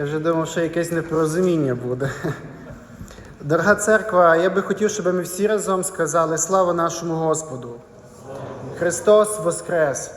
Я вже думав, що якесь непорозуміння буде. Дорога церква, я би хотів, щоб ми всі разом сказали слава нашому Господу. Христос Воскрес!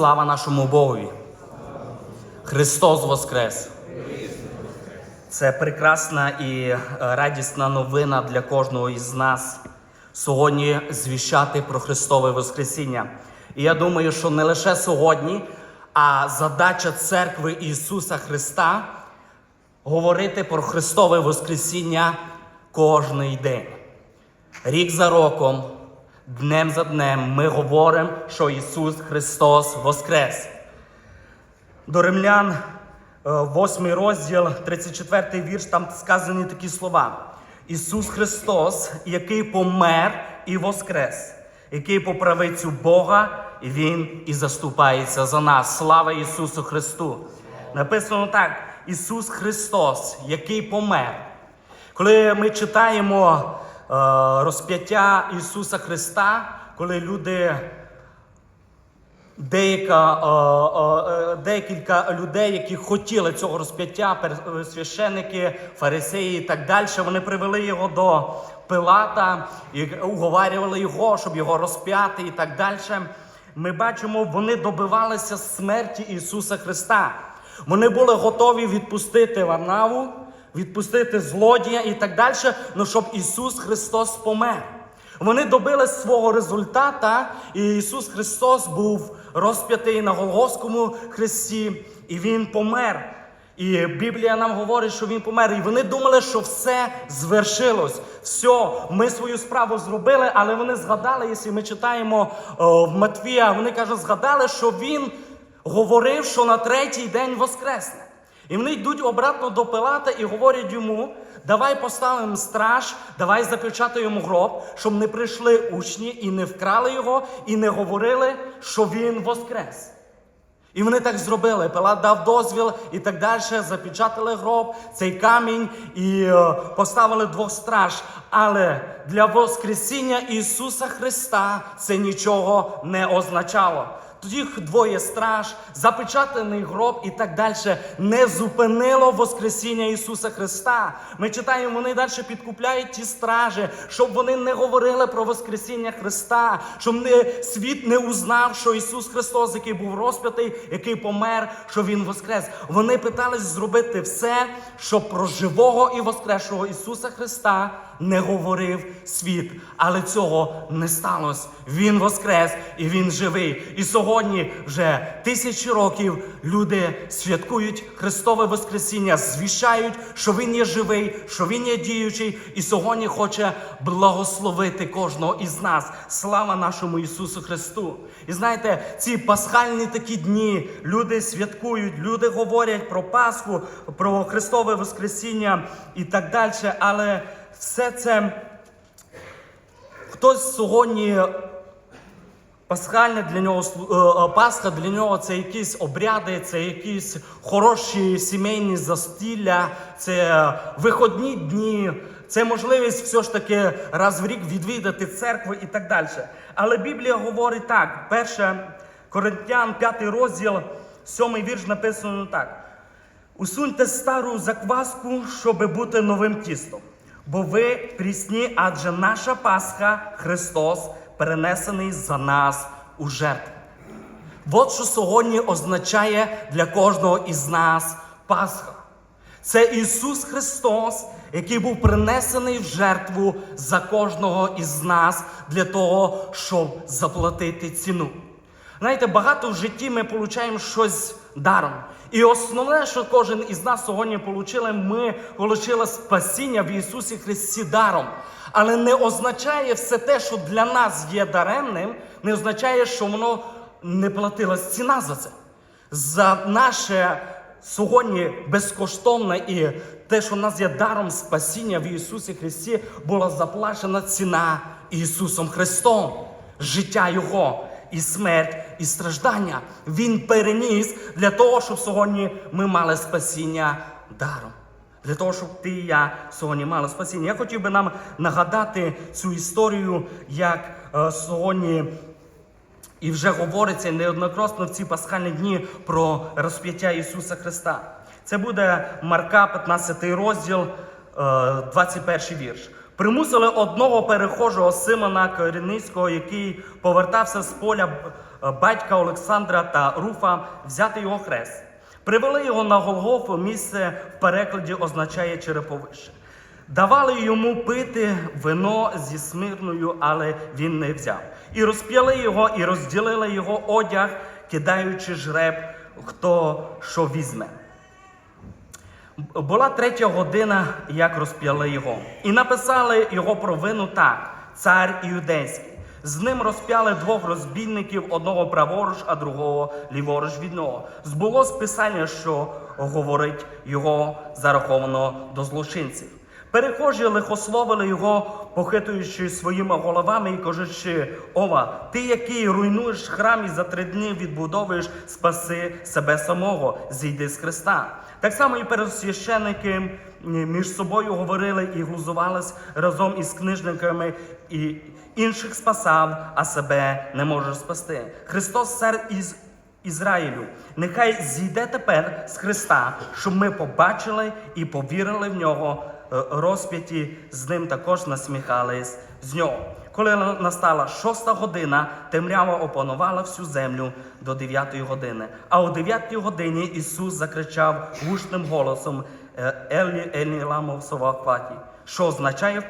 Слава нашому Богові! Христос Воскрес! Це прекрасна і е, радісна новина для кожного із нас сьогодні звіщати про Христове Воскресіння. І я думаю, що не лише сьогодні, а задача церкви Ісуса Христа говорити про Христове Воскресіння кожний день. Рік за роком, днем за днем ми говоримо, що Ісус Христос Воскрес. До римлян, 8 розділ, 34 вірш, там сказані такі слова. Ісус Христос, який помер і воскрес, який по правицю Бога, Він і заступається за нас. Слава Ісусу Христу! Написано так: Ісус Христос, який помер. Коли ми читаємо е, розп'яття Ісуса Христа, коли люди Деяка, е, е, е, декілька людей, які хотіли цього розп'яття, священники, фарисеї і так далі, вони привели його до Пилата і уговарювали його, щоб його розп'яти і так далі. Ми бачимо, вони добивалися смерті Ісуса Христа. Вони були готові відпустити Варнаву, відпустити злодія і так далі, але щоб Ісус Христос помер. Вони добили свого результата, і Ісус Христос був розп'ятий на Голгофському хресті, і Він помер. І Біблія нам говорить, що він помер. І вони думали, що все звершилось. Все, ми свою справу зробили, але вони згадали, якщо ми читаємо в Матвія, вони кажуть, згадали, що він говорив, що на третій день воскресне. І вони йдуть обратно до Пилата і говорять йому: давай поставимо страж, давай запечатаємо гроб, щоб не прийшли учні і не вкрали його, і не говорили, що він воскрес. І вони так зробили. Пилат дав дозвіл і так далі. Запечатали гроб, цей камінь і е, поставили двох страж. Але для Воскресіння Ісуса Христа це нічого не означало. Тоді двоє страж, запечатаний гроб і так далі не зупинило Воскресіння Ісуса Христа. Ми читаємо, вони далі підкупляють ті стражі, щоб вони не говорили про Воскресіння Христа, щоб не, світ не узнав, що Ісус Христос, який був розп'ятий, який помер, що Він воскрес. Вони питались зробити все, щоб про живого і воскресшого Ісуса Христа не говорив світ. Але цього не сталося. Він воскрес і Він живий. І сьогодні вже тисячі років люди святкують Христове Воскресіння, звіщають, що Він є живий, що Він є діючий, і сьогодні хоче благословити кожного із нас. Слава нашому Ісусу Христу! І знаєте, ці пасхальні такі дні люди святкують, люди говорять про Пасху, про Христове Воскресіння і так далі. Але все це хтось сьогодні Пасхальне для нього е, е, Пасха для нього це якісь обряди, це якісь хороші сімейні застілля, це виходні дні, це можливість все ж таки раз в рік відвідати церкву і так далі. Але Біблія говорить так: перше Коринтян, 5 розділ, 7 вірш написано так. Усуньте стару закваску, щоби бути новим тістом. Бо ви прісні, адже наша Пасха Христос перенесений за нас у жертву. От що сьогодні означає для кожного із нас Пасха. Це Ісус Христос, який був принесений в жертву за кожного із нас для того, щоб заплатити ціну. Знаєте, багато в житті ми отримуємо щось даром. І основне, що кожен із нас сьогодні отримали, ми отримали спасіння в Ісусі Христі даром. Але не означає все те, що для нас є даремним, не означає, що воно не платилась ціна за це. За наше сьогодні безкоштовне і те, що в нас є даром спасіння в Ісусі Христі, була заплачена ціна Ісусом Христом, життя Його. І смерть, і страждання Він переніс для того, щоб сьогодні ми мали спасіння даром. Для того, щоб ти і я сьогодні мали спасіння. Я хотів би нам нагадати цю історію, як е, сьогодні і вже говориться неоднократно в ці пасхальні дні про розп'яття Ісуса Христа. Це буде Марка, 15 розділ, е, 21 вірш. Примусили одного перехожого Симона Коріницького, який повертався з поля е, батька Олександра та Руфа взяти його хрест. Привели його на Голгофу, місце в перекладі означає череповище. Давали йому пити вино зі смирною, але він не взяв. І розп'яли його, і розділили його одяг, кидаючи жреб, хто що візьме. Була третя година, як розп'яли його, і написали його провину так: цар іудейський. З ним розп'яли двох розбійників, одного праворуч, а другого ліворуч від нього. Збулось писання, що говорить його зараховано до злочинців. Перехожі лихословили його, похитуючи своїми головами і кажучи: Ова, ти, який руйнуєш храм і за три дні відбудовуєш, спаси себе самого, зійди з Христа. Так само і пересвященники між собою говорили і глузувались разом із книжниками і інших спасав, а себе не може спасти. Христос цар із Ізраїлю, нехай зійде тепер з Христа, щоб ми побачили і повірили в нього. Е, Розп'яті з ним також насміхались з нього. Коли настала шоста година, темрява опанувала всю землю до дев'ятої години. А о дев'ятій годині Ісус закричав гучним голосом е, Елі Елі ламов що означає в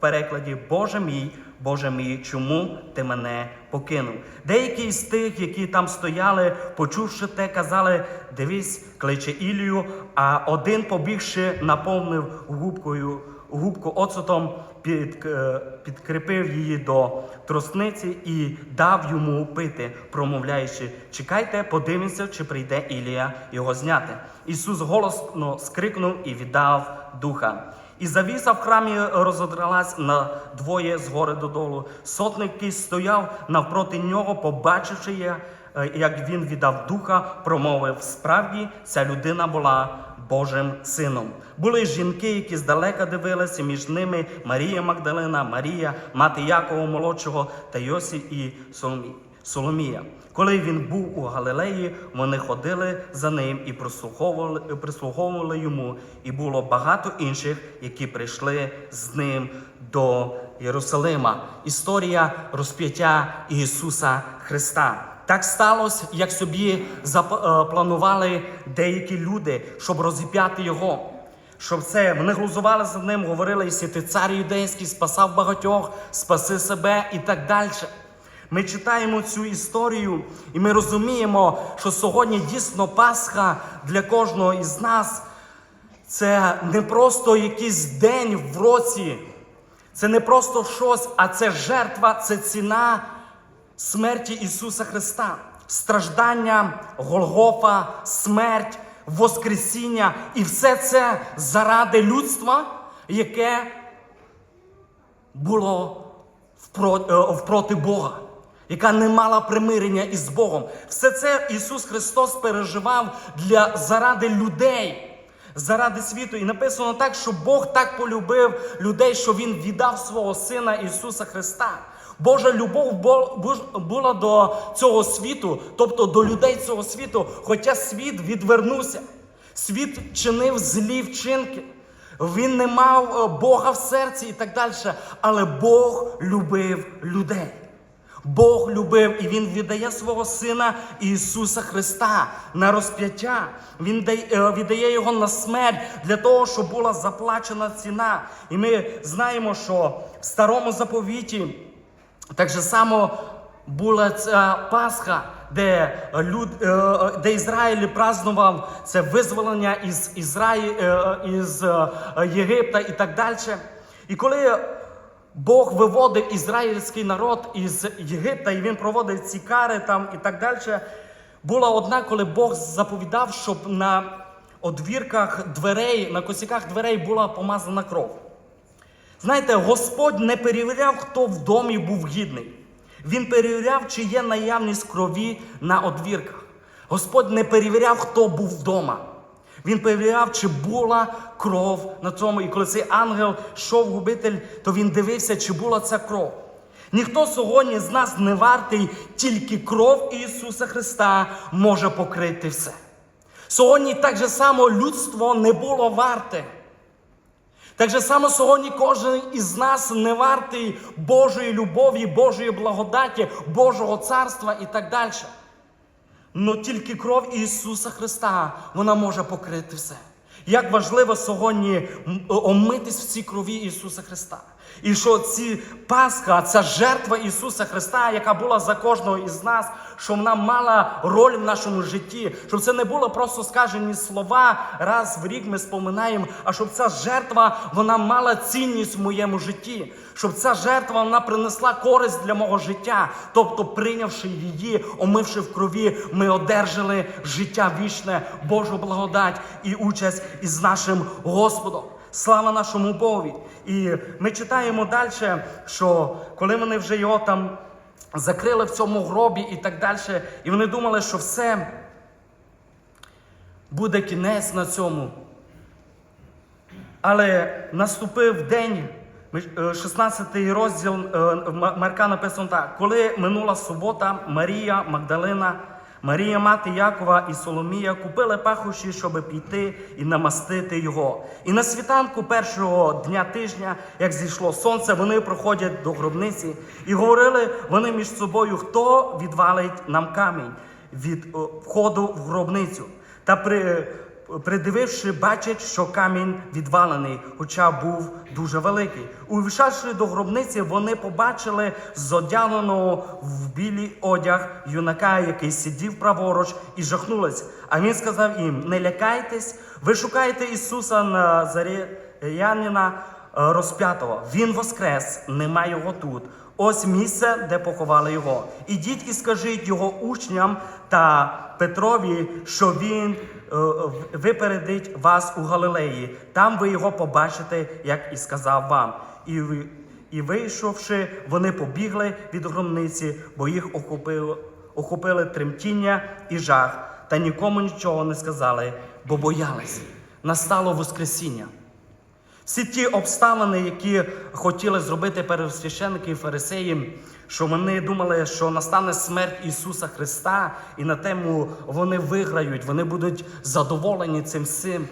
перекладі Боже мій, Боже мій, чому ти мене покинув? Деякі з тих, які там стояли, почувши те, казали: дивись, кличе Ілію, а один, побігши, наповнив губкою губку оцетом, під, е, підкріпив її до тросниці і дав йому пити, промовляючи: Чекайте, подивимося, чи прийде Ілія його зняти. Ісус голосно скрикнув і віддав духа. І завіса в храмі розодралась на двоє згори додолу. Сотник, який стояв навпроти нього, побачивши, е, як він віддав духа, промовив: справді ця людина була Божим сином. Були жінки, які здалека дивилися, між ними Марія Магдалина, Марія, мати Якова молодшого та Йосиф і Соломі- Соломія. Коли він був у Галилеї, вони ходили за ним і прислуховували, прислуховували йому. І було багато інших, які прийшли з ним до Єрусалима. Історія розп'яття Ісуса Христа. Так сталося, як собі запланували деякі люди, щоб розіп'яти його. Щоб це вони глузували за ним, говорили, якщо ти цар юдейський, спасав багатьох, спаси себе і так далі. Ми читаємо цю історію, і ми розуміємо, що сьогодні дійсно Пасха для кожного із нас це не просто якийсь день в році, це не просто щось, а це жертва, це ціна смерті Ісуса Христа, страждання, Голгофа, смерть, Воскресіння. І все це заради людства, яке було е, впроти Бога, яка не мала примирення із Богом. Все це Ісус Христос переживав для заради людей. Заради світу. І написано так, що Бог так полюбив людей, що Він віддав свого Сина Ісуса Христа. Божа любов була до цього світу, тобто до людей цього світу, хоча світ відвернувся. Світ чинив злі вчинки. Він не мав е, Бога в серці і так далі. Але Бог любив людей. Бог любив і Він віддає свого Сина Ісуса Христа на розп'яття. Він е, віддає Його на смерть для того, щоб була заплачена ціна. І ми знаємо, що в старому заповіті так же само була ця Пасха, де, люд, е, де Ізраїль празнував це визволення із, Ізраї, е, із Єгипта і так далі. І коли Бог виводив ізраїльський народ із Єгипта, і він проводив ці кари там і так далі. Була одна, коли Бог заповідав, щоб на одвірках дверей, на косяках дверей була помазана кров. Знаєте, Господь не перевіряв, хто в домі був гідний. Він перевіряв, чи є наявність крові на одвірках. Господь не перевіряв, хто був вдома. Він перевіряв, чи була кров на цьому. І коли цей ангел йшов губитель, то він дивився, чи була ця кров. Ніхто сьогодні з нас не вартий, тільки кров Ісуса Христа може покрити все. Сьогодні так же само людство не було варте. Так же само сьогодні кожен із нас не вартий Божої любові, Божої благодаті, Божого царства і так далі. Но тільки кров Ісуса Христа вона може покрити все. Як важливо сьогодні омитись в цій крові Ісуса Христа. І що ці Пасха, ця жертва Ісуса Христа, яка була за кожного із нас, що вона мала роль в нашому житті, щоб це не було просто скажені слова, раз в рік ми споминаємо, а щоб ця жертва вона мала цінність в моєму житті, щоб ця жертва вона принесла користь для мого життя. Тобто, прийнявши її, омивши в крові, ми одержали життя вічне, Божу благодать і участь із нашим Господом. Слава нашому Богові! І ми читаємо далі, що коли вони вже його там закрили в цьому гробі і так далі, і вони думали, що все буде кінець на цьому. Але наступив день, ми- е, 16 розділ е, Марка написано так: коли минула субота, Марія Магдалина, Марія мати Якова і Соломія купили пахощі, щоб піти і намастити його. І на світанку першого дня тижня, як зійшло сонце, вони проходять до гробниці і говорили вони між собою, хто відвалить нам камінь від е, входу в гробницю. Та при Придививши, бачать, що камінь відвалений, хоча був дуже великий. Увійшовши до гробниці, вони побачили зодягненого в білий одяг юнака, який сидів праворуч, і жахнулись. А він сказав їм: Не лякайтесь, ви шукаєте Ісуса Назарянина е, розп'ятого. Він воскрес, нема його тут. Ось місце, де поховали його. Ідіть і скажіть його учням та Петрові, що він е, випередить вас у Галилеї. Там ви його побачите, як і сказав вам. І, і вийшовши, вони побігли від гробниці, бо їх охопило, охопили тремтіння і жах, та нікому нічого не сказали, бо боялись. Настало Воскресіння. Всі ті обставини, які хотіли зробити первосвященники і фарисеї, що вони думали, що настане смерть Ісуса Христа, і на тему вони виграють, вони будуть задоволені цим всім.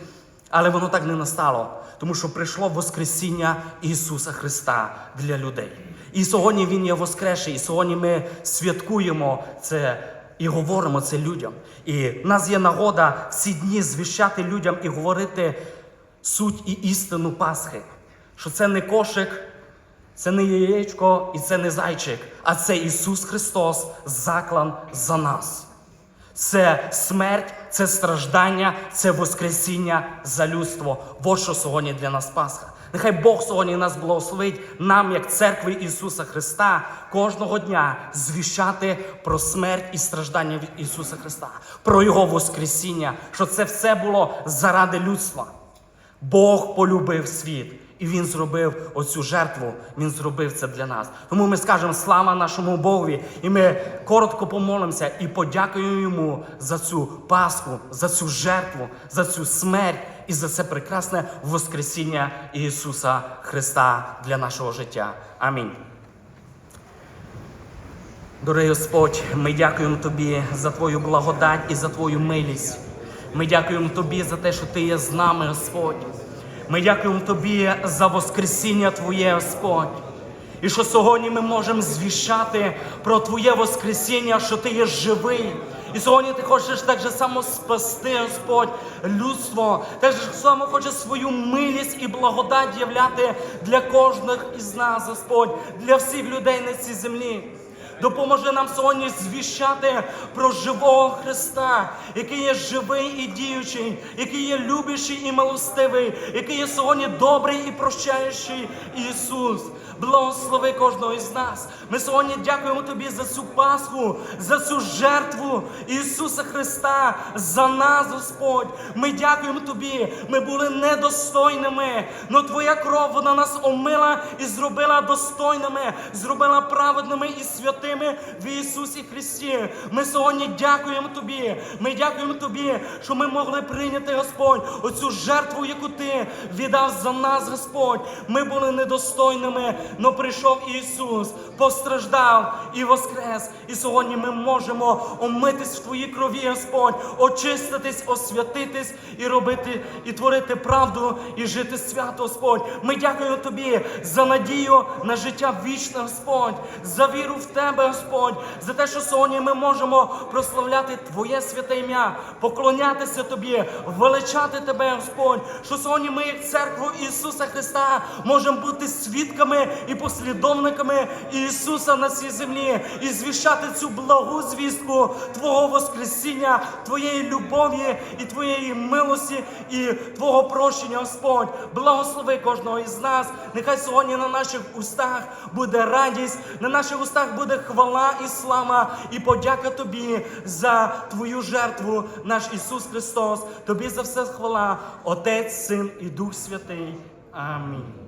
Але воно так не настало, тому що прийшло Воскресіння Ісуса Христа для людей. І сьогодні Він є Воскресший, і сьогодні ми святкуємо це і говоримо це людям. І в нас є нагода всі дні звіщати людям і говорити суть і істину Пасхи. Що це не кошик, це не яєчко і це не зайчик, а це Ісус Христос заклан за нас. Це смерть, це страждання, це Воскресіння за людство. От що сьогодні для нас Пасха. Нехай Бог сьогодні нас благословить нам, як церкві Ісуса Христа, кожного дня звіщати про смерть і страждання від Ісуса Христа, про Його Воскресіння, що це все було заради людства. Бог полюбив світ, і Він зробив оцю жертву. Він зробив це для нас. Тому ми скажемо слава нашому Богові, і ми коротко помолимося і подякуємо йому за цю Пасху, за цю жертву, за цю смерть і за це прекрасне Воскресіння Ісуса Христа для нашого життя. Амінь. Дорогий Господь, ми дякуємо Тобі за Твою благодать і за Твою милість. Ми дякуємо Тобі за те, що Ти є з нами, Господь. Ми дякуємо Тобі за Воскресіння Твоє, Господь. І що сьогодні ми можемо звіщати про Твоє Воскресіння, що Ти є живий. І сьогодні ти хочеш так же само спасти, Господь, людство, так же само хочеш свою милість і благодать являти для кожних із нас, Господь, для всіх людей на цій землі. Допоможи нам сьогодні звіщати про живого Христа, який є живий і діючий, який є любящий і милостивий, який є сьогодні добрий і прощаючий Ісус. Благослови кожного із нас. Ми сьогодні дякуємо Тобі за цю Пасху, за цю жертву Ісуса Христа, за нас, Господь. Ми дякуємо Тобі. Ми були недостойними, але Твоя кров вона нас омила і зробила достойними, зробила праведними і святими святими в Ісусі Христі. Ми сьогодні дякуємо Тобі. Ми дякуємо Тобі, що ми могли прийняти, Господь, оцю жертву, яку Ти віддав за нас, Господь. Ми були недостойними, але прийшов Ісус, постраждав і воскрес. І сьогодні ми можемо омитись в Твоїй крові, Господь, очиститись, освятитись і робити, і творити правду, і жити свято, Господь. Ми дякуємо Тобі за надію на життя вічне, Господь, за віру в Тебе, Господь, за те, що сьогодні ми можемо прославляти Твоє святе ім'я, поклонятися Тобі, величати Тебе, Господь, що сьогодні ми, як церкву Ісуса Христа, можемо бути свідками і послідовниками Ісуса на цій землі і звіщати цю благу звістку Твого Воскресіння, Твоєї любові і Твоєї милості і Твого прощення, Господь. Благослови кожного із нас. Нехай сьогодні на наших устах буде радість, на наших устах буде хвала і слава, і подяка Тобі за Твою жертву, наш Ісус Христос. Тобі за все хвала, Отець, Син і Дух Святий. Амінь.